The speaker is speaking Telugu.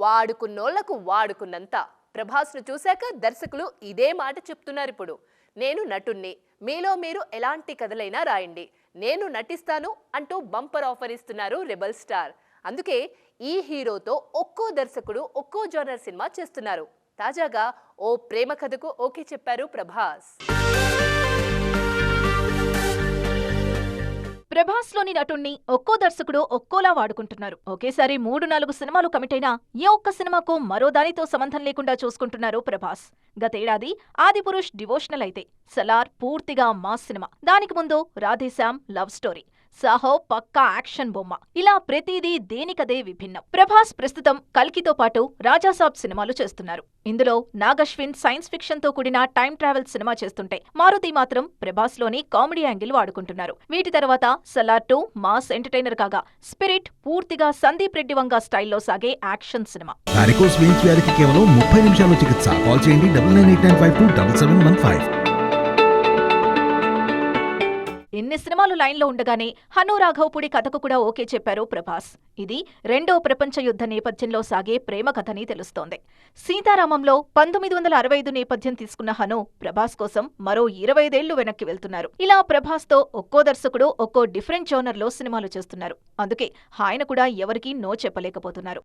వాడుకున్నోళ్ళకు వాడుకున్నంత. ప్రభాస్ను చూశాక దర్శకులు ఇదే మాట చెప్తున్నారు ఇప్పుడు. నేను నటుణ్ణి. మీలో మీరు ఎలాంటి కథలైనా రాయండి. నేను నటిస్తాను అంటూ బంపర్ ఆఫర్ ఇస్తున్నారు రెబల్ స్టార్. అందుకే ఈ హీరోతో ఒక్కో దర్శకుడు ఒక్కో జోనర్ సినిమా చేస్తున్నారు. తాజాగా ఓ ప్రేమ కథకు ఓకే చెప్పారు ప్రభాస్. ప్రభాస్లోని నటుణ్ణి ఒక్కో దర్శకుడు ఒక్కోలా వాడుకుంటున్నారు. ఒకేసారి మూడు నాలుగు సినిమాలు కమిట్ అయినా ఏ ఒక్క సినిమాకు మరో దానితో సంబంధం లేకుండా చూసుకుంటున్నారు ప్రభాస్. గతేడాది ఆదిపురుష్ డివోషనల్ అయితే. సలార్ పూర్తిగా మాస్ సినిమా. దానికి ముందు రాధేశ్యామ్ లవ్ స్టోరీ. సాహో పక్కా యాక్షన్ బొమ్మ. ఇలా ప్రతిదీ దేనికదే విభిన్నం. ప్రభాస్ ప్రస్తుతం కల్కితో పాటు రాజాసాబ్ సినిమాలు చేస్తున్నారు. ఇందులో నాగశ్విన్ సైన్స్ ఫిక్షన్తో కూడిన టైం ట్రావెల్ సినిమా చేస్తుంటే మారుతి మాత్రం ప్రభాస్లోని కామెడీ యాంగిల్ వాడుకుంటున్నారు. వీటి తర్వాత సలార్ టూ మాస్ ఎంటర్టైనర్ కాగా స్పిరిట్ పూర్తిగా సందీప్ రెడ్డి వంగ స్టైల్లో సాగే యాక్షన్ సినిమా. కేవలం ముప్పై నిమిషాల్లో చికిత్స. కాల్ చేయండి ఇన్ని సినిమాలు లైన్లో ఉండగానే హను రాఘవపుడి కథకు కూడా ఓకే చెప్పారు ప్రభాస్. ఇది రెండో ప్రపంచ యుద్ధ నేపథ్యంలో సాగే ప్రేమ కథని తెలుస్తోంది. సీతారామంలో పంతొమ్మిది వందల అరవై ఐదు నేపథ్యం తీసుకున్న హను ప్రభాస్ కోసం మరో ఇరవై ఐదేళ్ళు వెనక్కి వెళ్తున్నారు. ఇలా ప్రభాస్తో ఒక్కో దర్శకుడు ఒక్కో డిఫరెంట్ జోనర్లో సినిమాలు చేస్తున్నారు. అందుకే ఆయన కూడా ఎవరికీ నో చెప్పలేకపోతున్నారు.